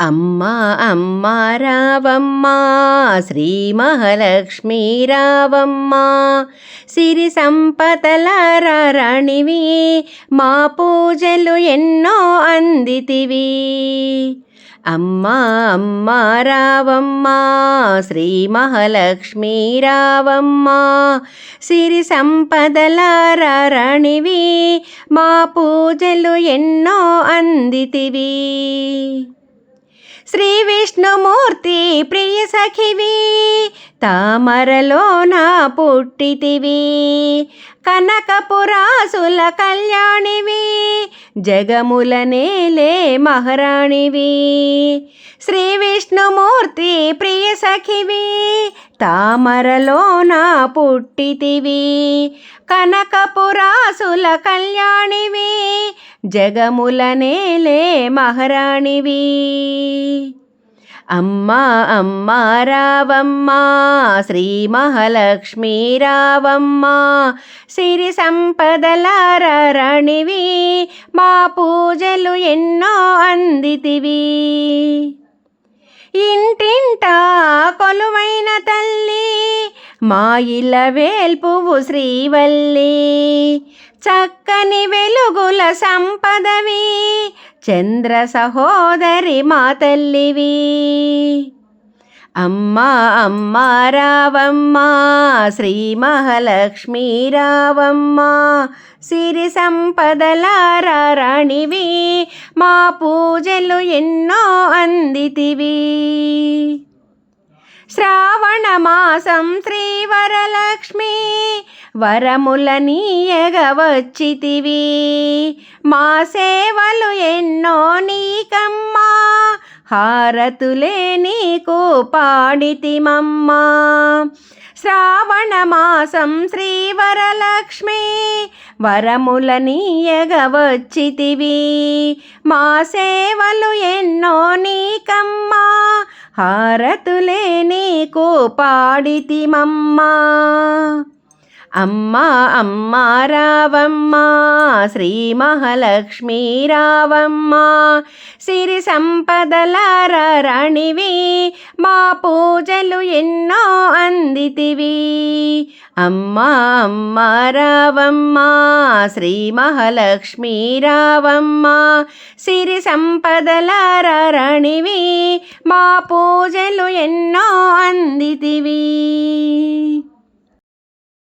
అమ్మా అమ్మా రావమ్మా శ్రీ మహాలక్ష్మీ రావమ్మా. సిరి సంపదల రాణివి మా పూజలు ఎన్నో అందితివి. అమ్మా అమ్మా రావమ్మా శ్రీ మహాలక్ష్మీ రావమ్మా. సిరి సంపదల రాణివి మా పూజలు ఎన్నో అందితివి. శ్రీ విష్ణుమూర్తి ప్రియ సఖివి తామరలో నా పుట్టితివి కనకపురాసుల కళ్యాణివి జగముల నేలే మహారాణివి. శ్రీ విష్ణుమూర్తి ప్రియ సఖివి తామరలో నా పుట్టితివి కనకపురాసుల కళ్యాణివి జగముల నేలే మహారాణివి. అమ్మా అమ్మా రావమ్మా శ్రీ మహాలక్ష్మీ రావమ్మా సిరి సంపదల రణివి మా పూజలు ఎన్నో అందితివి. ఇంటింటా కొలువైన తల్లి మా ఇల వేల్పువు శ్రీవల్లి. చక్కని వెలుగుల సంపదవి చంద్ర సహోదరి మా తల్లివి. అమ్మా అమ్మ రావమ్మ శ్రీ మహాలక్ష్మీ రావమ్మ సిరి సంపదల రాణివి మా పూజలు ఎన్నో అందితివి. శ్రావణ మాసం శ్రీవరలక్ష్మి వరముల నీయగ వచ్చితివి. మా సేవలు ఎన్నో నీ హారతులే నీకు పాడితిమమ్మా. శ్రావణ మాసం శ్రీవరలక్ష్మి వరముల నీయగవచ్చితివి. మా సేవలు ఎన్నో నీకమ్మా హారతులే నీకు పాడితిమమ్మా. అమ్మా అమ్మా రావమ్మ శ్రీ మహాలక్ష్మీ రావమ్మ. సిరి సంపదల రాణివి మా పూజలు ఎన్నో అందితివి. అమ్మా అమ్మ రావమ్మ శ్రీ మహాలక్ష్మీ రావమ్మ. సిరి సంపదల రాణివి మా పూజలు ఎన్నో అందితివి.